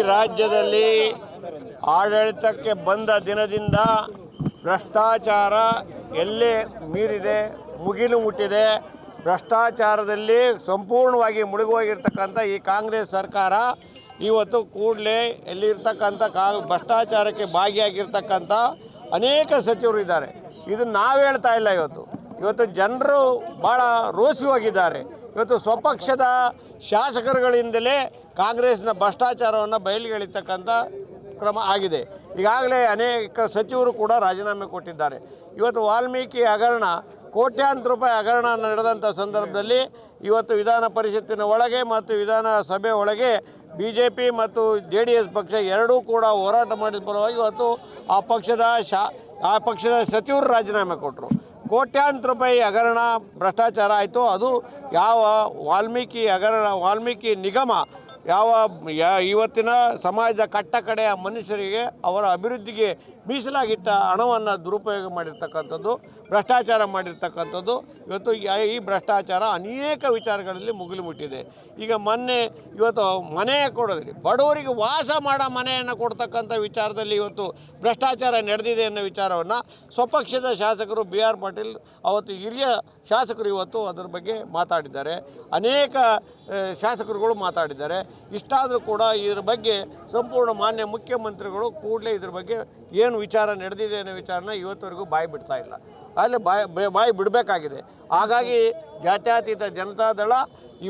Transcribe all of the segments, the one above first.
ರಾಜ್ಯದಲ್ಲಿ ಆಡಳಿತಕ್ಕೆ ಬಂದ ದಿನದಿಂದ ಭ್ರಷ್ಟಾಚಾರ ಎಲ್ಲೇ ಮೀರಿದೆ, ಮುಗಿಲು ಮುಟ್ಟಿದೆ. ಭ್ರಷ್ಟಾಚಾರದಲ್ಲಿ ಸಂಪೂರ್ಣವಾಗಿ ಮುಳುಗೋಗಿರ್ತಕ್ಕಂಥ ಈ ಕಾಂಗ್ರೆಸ್ ಸರ್ಕಾರ ಇವತ್ತು ಕೂಡಲೇ ಎಲ್ಲಿರ್ತಕ್ಕಂಥ ಕಾ, ಭ್ರಷ್ಟಾಚಾರಕ್ಕೆ ಭಾಗಿಯಾಗಿರ್ತಕ್ಕಂಥ ಅನೇಕ ಸಚಿವರು ಇದ್ದಾರೆ. ಇದು ನಾವು ಹೇಳ್ತಾ ಇಲ್ಲ ಇವತ್ತು. ಇವತ್ತು ಜನರು ಭಾಳ ರೋಸಿ ಹೋಗಿದ್ದಾರೆ. ಇವತ್ತು ಸ್ವಪಕ್ಷದ ಶಾಸಕರುಗಳಿಂದಲೇ ಕಾಂಗ್ರೆಸ್ನ ಭ್ರಷ್ಟಾಚಾರವನ್ನು ಬಯಲಿಗೆಳಿತಕ್ಕಂಥ ಕ್ರಮ ಆಗಿದೆ. ಈಗಾಗಲೇ ಅನೇಕ ಸಚಿವರು ಕೂಡ ರಾಜೀನಾಮೆ ಕೊಟ್ಟಿದ್ದಾರೆ. ಇವತ್ತು ವಾಲ್ಮೀಕಿ ಹಗರಣ, ಕೋಟ್ಯಾಂತರ ರೂಪಾಯಿ ಹಗರಣ ನಡೆದಂಥ ಸಂದರ್ಭದಲ್ಲಿ ಇವತ್ತು ವಿಧಾನ ಪರಿಷತ್ತಿನ ಒಳಗೆ ಮತ್ತು ವಿಧಾನಸಭೆ ಒಳಗೆ ಬಿ ಜೆ ಪಿ ಮತ್ತು ಜೆ ಡಿ ಎಸ್ ಪಕ್ಷ ಎರಡೂ ಕೂಡ ಹೋರಾಟ ಮಾಡಿದ ಫಲವಾಗಿ ಇವತ್ತು ಆ ಪಕ್ಷದ ಶಾ, ಆ ಪಕ್ಷದ ಸಚಿವರು ರಾಜೀನಾಮೆ ಕೊಟ್ಟರು ಕೋಟ್ಯಾಂತರ ರೂಪಾಯಿ ಹಗರಣ, ಭ್ರಷ್ಟಾಚಾರ ಆಯಿತು. ಅದು ಯಾವ ವಾಲ್ಮೀಕಿ ಹಗರಣ, ವಾಲ್ಮೀಕಿ ನಿಗಮ ಯಾವ ಇವತ್ತಿನ ಸಮಾಜದ ಕಟ್ಟ ಕಡೆಯ ಮನುಷ್ಯರಿಗೆ ಅವರ ಅಭಿವೃದ್ಧಿಗೆ ಮೀಸಲಾಗಿಟ್ಟ ಹಣವನ್ನು ದುರುಪಯೋಗ ಮಾಡಿರ್ತಕ್ಕಂಥದ್ದು, ಭ್ರಷ್ಟಾಚಾರ ಮಾಡಿರ್ತಕ್ಕಂಥದ್ದು, ಇವತ್ತು ಈ ಭ್ರಷ್ಟಾಚಾರ ಅನೇಕ ವಿಚಾರಗಳಲ್ಲಿ ಮುಗಿಲು ಮುಟ್ಟಿದೆ. ಈಗ ಮೊನ್ನೆ, ಇವತ್ತು ಮನೆ ಕೊಡೋದ್ರಿ, ಬಡವರಿಗೆ ವಾಸ ಮಾಡೋ ಮನೆಯನ್ನು ಕೊಡ್ತಕ್ಕಂಥ ವಿಚಾರದಲ್ಲಿ ಇವತ್ತು ಭ್ರಷ್ಟಾಚಾರ ನಡೆದಿದೆ ಅನ್ನೋ ವಿಚಾರವನ್ನು ಸ್ವಪಕ್ಷದ ಶಾಸಕರು ಬಿ ಆರ್ ಪಾಟೀಲ್, ಅವತ್ತು ಹಿರಿಯ ಶಾಸಕರು ಇವತ್ತು ಅದರ ಬಗ್ಗೆ ಮಾತಾಡಿದ್ದಾರೆ. ಅನೇಕ ಶಾಸಕರುಗಳು ಮಾತಾಡಿದ್ದಾರೆ. ಇಷ್ಟಾದರೂ ಕೂಡ ಇದ್ರ ಬಗ್ಗೆ ಸಂಪೂರ್ಣ ಮಾನ್ಯ ಮುಖ್ಯಮಂತ್ರಿಗಳು ಕೂಡಲೇ ಇದ್ರ ಬಗ್ಗೆ ಏನು ವಿಚಾರ ನಡೆದಿದೆ ಅನ್ನೋ ವಿಚಾರನ ಇವತ್ತವರೆಗೂ ಬಾಯಿ ಬಿಡ್ತಾ ಇಲ್ಲ. ಅಲ್ಲಿ ಬಾಯಿ ಬಾಯಿ ಬಿಡಬೇಕಾಗಿದೆ. ಹಾಗಾಗಿ ಜಾತ್ಯತೀತ ಜನತಾದಳ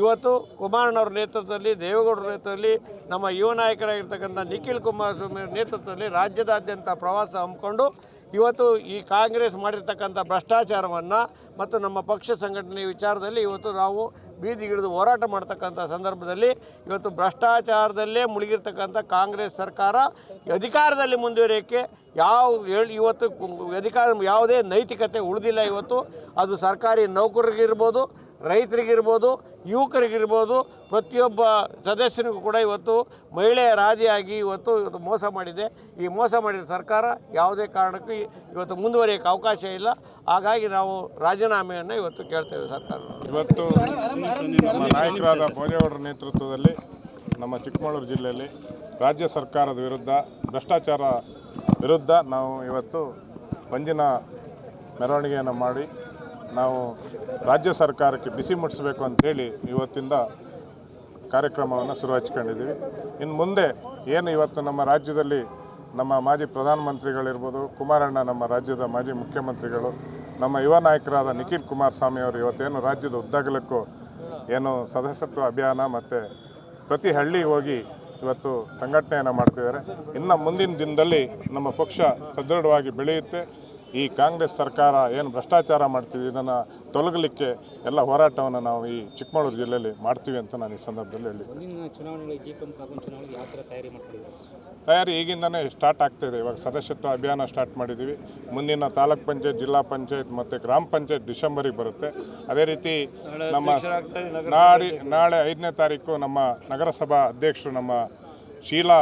ಇವತ್ತು ಕುಮಾರಣ್ಣವ್ರ ನೇತೃತ್ವದಲ್ಲಿ, ದೇವೇಗೌಡರ ನೇತೃತ್ವದಲ್ಲಿ, ನಮ್ಮ ಯುವ ನಾಯಕರಾಗಿರ್ತಕ್ಕಂಥ ನಿಖಿಲ್ ಕುಮಾರಸ್ವಾಮಿ ನೇತೃತ್ವದಲ್ಲಿ ರಾಜ್ಯದಾದ್ಯಂತ ಪ್ರವಾಸ ಹಮ್ಮಿಕೊಂಡು ಇವತ್ತು ಈ ಕಾಂಗ್ರೆಸ್ ಮಾಡಿರ್ತಕ್ಕಂಥ ಭ್ರಷ್ಟಾಚಾರವನ್ನು ಮತ್ತು ನಮ್ಮ ಪಕ್ಷ ಸಂಘಟನೆ ವಿಚಾರದಲ್ಲಿ ಇವತ್ತು ನಾವು ಬೀದಿಗಿಳಿದು ಹೋರಾಟ ಮಾಡ್ತಕ್ಕಂಥ ಸಂದರ್ಭದಲ್ಲಿ ಇವತ್ತು ಭ್ರಷ್ಟಾಚಾರದಲ್ಲೇ ಮುಳುಗಿರ್ತಕ್ಕಂಥ ಕಾಂಗ್ರೆಸ್ ಸರ್ಕಾರ ಅಧಿಕಾರದಲ್ಲಿ ಮುಂದುವರಿಯೋಕ್ಕೆ ಯಾವ ಹೇಳಿ ಇವತ್ತು ಅಧಿಕಾರ ಯಾವುದೇ ನೈತಿಕತೆ ಉಳಿದಿಲ್ಲ ಇವತ್ತು. ಅದು ಸರ್ಕಾರಿ ನೌಕರರಿಗಿರ್ಬೋದು ರೈತರಿಗಿರ್ಬೋದು, ಯುವಕರಿಗಿರ್ಬೋದು, ಪ್ರತಿಯೊಬ್ಬ ಸದಸ್ಯನಿಗೂ ಕೂಡ ಇವತ್ತು ಮಹಿಳೆಯ ರಾಜಿಯಾಗಿ ಇವತ್ತು ಇವತ್ತು ಮೋಸ ಮಾಡಿದೆ. ಈ ಮೋಸ ಮಾಡಿದ ಸರ್ಕಾರ ಯಾವುದೇ ಕಾರಣಕ್ಕೂ ಇವತ್ತು ಮುಂದುವರಿಯೋಕ್ಕೆ ಅವಕಾಶ ಇಲ್ಲ. ಹಾಗಾಗಿ ನಾವು ರಾಜೀನಾಮೆಯನ್ನು ಇವತ್ತು ಕೇಳ್ತೇವೆ ಸರ್ಕಾರ ಇವತ್ತು ನಮ್ಮ ನಾಯಕರಾದ ಭೋಜೇಗೌಡರ ನೇತೃತ್ವದಲ್ಲಿ ನಮ್ಮ ಚಿಕ್ಕಮಗಳೂರು ಜಿಲ್ಲೆಯಲ್ಲಿ ರಾಜ್ಯ ಸರ್ಕಾರದ ವಿರುದ್ಧ, ಭ್ರಷ್ಟಾಚಾರ ವಿರುದ್ಧ ನಾವು ಇವತ್ತು ಪಂಜಿನ ಮೆರವಣಿಗೆಯನ್ನು ಮಾಡಿ ನಾವು ರಾಜ್ಯ ಸರ್ಕಾರಕ್ಕೆ ಬಿಸಿ ಮುಟ್ಟಿಸಬೇಕು ಅಂಥೇಳಿ ಇವತ್ತಿಂದ ಕಾರ್ಯಕ್ರಮವನ್ನು ಶುರು ಹಚ್ಕೊಂಡಿದ್ದೀವಿ ಇನ್ನು ಮುಂದೆ ಏನು ಇವತ್ತು ನಮ್ಮ ರಾಜ್ಯದಲ್ಲಿ ನಮ್ಮ ಮಾಜಿ ಪ್ರಧಾನಮಂತ್ರಿಗಳಿರ್ಬೋದು, ಕುಮಾರಣ್ಣ ನಮ್ಮ ರಾಜ್ಯದ ಮಾಜಿ ಮುಖ್ಯಮಂತ್ರಿಗಳು, ನಮ್ಮ ಯುವ ನಾಯಕರಾದ ನಿಖಿಲ್ ಕುಮಾರಸ್ವಾಮಿ ಅವರು ಇವತ್ತೇನು ರಾಜ್ಯದ ಉದ್ದಗಲಕ್ಕೂ ಏನು ಸದಸ್ಯತ್ವ ಅಭಿಯಾನ ಮತ್ತು ಪ್ರತಿ ಹಳ್ಳಿಗೆ ಹೋಗಿ ಇವತ್ತು ಸಂಘಟನೆಯನ್ನು ಮಾಡ್ತಿದ್ದಾರೆ. ಇನ್ನು ಮುಂದಿನ ದಿನದಲ್ಲಿ ನಮ್ಮ ಪಕ್ಷ ಸದೃಢವಾಗಿ ಬೆಳೆಯುತ್ತೆ. ಈ ಕಾಂಗ್ರೆಸ್ ಸರ್ಕಾರ ಏನು ಭ್ರಷ್ಟಾಚಾರ ಮಾಡ್ತೀವಿ ಇದನ್ನು ತೊಲಗಲಿಕ್ಕೆ ಎಲ್ಲ ಹೋರಾಟವನ್ನು ನಾವು ಈ ಚಿಕ್ಕಮಗಳೂರು ಜಿಲ್ಲೆಯಲ್ಲಿ ಮಾಡ್ತೀವಿ ಅಂತ ನಾನು ಈ ಸಂದರ್ಭದಲ್ಲಿ ಹೇಳಿ ಚುನಾವಣೆಗಳಿಗೆ ಜಿ ಪಂ ಚುನಾವಣೆಗೆ ಯಾವ ತಯಾರಿ ಮಾಡ್ಕೊಂಡಿದ್ದಾರೆ ತಯಾರಿ ಈಗಿಂದನೇ ಸ್ಟಾರ್ಟ್ ಆಗ್ತಾಯಿದೆ ಇವಾಗ ಸದಸ್ಯತ್ವ ಅಭಿಯಾನ ಸ್ಟಾರ್ಟ್ ಮಾಡಿದ್ದೀವಿ ಮುಂದಿನ ತಾಲೂಕ್ ಪಂಚಾಯತ್ ಜಿಲ್ಲಾ ಪಂಚಾಯತ್ ಮತ್ತು ಗ್ರಾಮ ಪಂಚಾಯತ್ ಡಿಸೆಂಬರಿಗೆ ಬರುತ್ತೆ. ಅದೇ ರೀತಿ ನಮ್ಮ ನಾಡಿ ನಾಳೆ ಐದನೇ ತಾರೀಕು ನಮ್ಮ ನಗರಸಭಾ ಅಧ್ಯಕ್ಷರು ನಮ್ಮ ಶೀಲಾ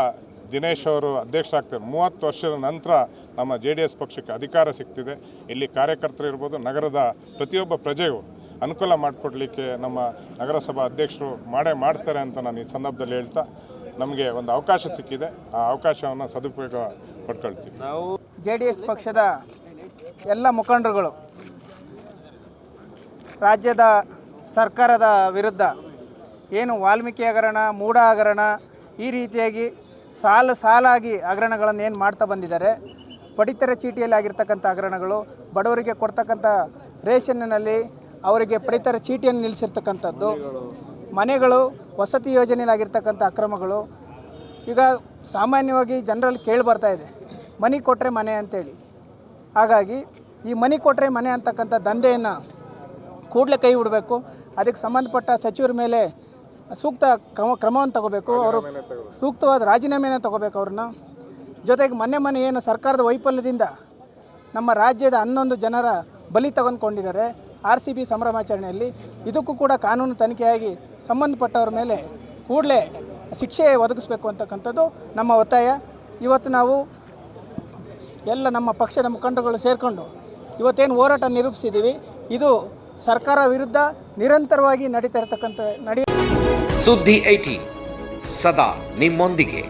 ದಿನೇಶ್ ಅವರು ಅಧ್ಯಕ್ಷರಾಗ್ತಾರೆ ಮೂವತ್ತು ವರ್ಷದ ನಂತರ ನಮ್ಮ ಜೆ ಡಿ ಎಸ್ ಪಕ್ಷಕ್ಕೆ ಅಧಿಕಾರ ಸಿಗ್ತಿದೆ. ಇಲ್ಲಿ ಕಾರ್ಯಕರ್ತರು ಇರ್ಬೋದು, ನಗರದ ಪ್ರತಿಯೊಬ್ಬ ಪ್ರಜೆಗೂ ಅನುಕೂಲ ಮಾಡಿಕೊಡ್ಲಿಕ್ಕೆ ನಮ್ಮ ನಗರಸಭಾ ಅಧ್ಯಕ್ಷರು ಮಾಡೇ ಮಾಡ್ತಾರೆ ಅಂತ ನಾನು ಈ ಸಂದರ್ಭದಲ್ಲಿ ಹೇಳ್ತಾ, ನಮಗೆ ಒಂದು ಅವಕಾಶ ಸಿಕ್ಕಿದೆ. ಆ ಅವಕಾಶವನ್ನು ಸದುಪಯೋಗ ಪಡ್ಕೊಳ್ತೀವಿ ನಾವು ಜೆ ಡಿ ಎಸ್ ಪಕ್ಷದ ಎಲ್ಲ ಮುಖಂಡರುಗಳು, ರಾಜ್ಯದ ಸರ್ಕಾರದ ವಿರುದ್ಧ ಏನು ವಾಲ್ಮೀಕಿ ಹಗರಣ, ಮೂಢ ಹಗರಣ ಈ ರೀತಿಯಾಗಿ ಸಾಲು ಸಾಲಾಗಿ ಹಗರಣಗಳನ್ನು ಏನು ಮಾಡ್ತಾ ಬಂದಿದ್ದಾರೆ? ಪಡಿತರ ಚೀಟಿಯಲ್ಲಿ ಆಗಿರ್ತಕ್ಕಂಥ ಹಗರಣಗಳು, ಬಡವರಿಗೆ ಕೊಡ್ತಕ್ಕಂಥ ರೇಷನ್ನಲ್ಲಿ ಅವರಿಗೆ ಪಡಿತರ ಚೀಟಿಯನ್ನು ನಿಲ್ಲಿಸಿರ್ತಕ್ಕಂಥದ್ದು, ಮನೆಗಳು, ವಸತಿ ಯೋಜನೆಯಲ್ಲಾಗಿರ್ತಕ್ಕಂಥ ಅಕ್ರಮಗಳು. ಈಗ ಸಾಮಾನ್ಯವಾಗಿ ಜನರಲ್ಲಿ ಕೇಳಿ ಬರ್ತಾ ಇದೆ, ಮನೆ ಕೊಟ್ಟರೆ ಮನೆ ಅಂತೇಳಿ. ಹಾಗಾಗಿ ಈ ಮನೆ ಕೊಟ್ಟರೆ ಮನೆ ಅಂತಕ್ಕಂಥ ದಂಧೆಯನ್ನು ಕೂಡಲೇ ಕೈ ಬಿಡಬೇಕು. ಅದಕ್ಕೆ ಸಂಬಂಧಪಟ್ಟ ಸಚಿವರ ಮೇಲೆ ಸೂಕ್ತ ಕ್ರಮ ಕ್ರಮವನ್ನು ತಗೋಬೇಕು. ಅವರು ಸೂಕ್ತವಾದ ರಾಜೀನಾಮೆಯನ್ನು ತಗೋಬೇಕು ಅವ್ರನ್ನ. ಜೊತೆಗೆ ಮೊನ್ನೆ ಮೊನ್ನೆ ಏನು ಸರ್ಕಾರದ ವೈಫಲ್ಯದಿಂದ ನಮ್ಮ ರಾಜ್ಯದ ಹನ್ನೊಂದು ಜನರ ಬಲಿ ತಗೊಂಡ್ಕೊಂಡಿದ್ದಾರೆ ಆರ್ ಸಿ ಬಿ ಸಂಭ್ರಮಾಚರಣೆಯಲ್ಲಿ. ಇದಕ್ಕೂ ಕೂಡ ಕಾನೂನು ತನಿಖೆಯಾಗಿ ಸಂಬಂಧಪಟ್ಟವ್ರ ಮೇಲೆ ಕೂಡಲೇ ಶಿಕ್ಷೆ ಒದಗಿಸ್ಬೇಕು ಅಂತಕ್ಕಂಥದ್ದು ನಮ್ಮ ಒತ್ತಾಯ. ಇವತ್ತು ನಾವು ಎಲ್ಲ ನಮ್ಮ ಪಕ್ಷದ ಮುಖಂಡರುಗಳು ಸೇರಿಕೊಂಡು ಇವತ್ತೇನು ಹೋರಾಟ ನಿರೂಪಿಸಿದ್ದೀವಿ. ಇದು ಸರ್ಕಾರ ವಿರುದ್ಧ ನಿರಂತರವಾಗಿ ನಡೀತಾ ಇರ್ತಕ್ಕಂಥ ನಡಿ ಸುದ್ದಿ ಐಟಿ ಸದಾ ನಿಮ್ಮೊಂದಿಗೆ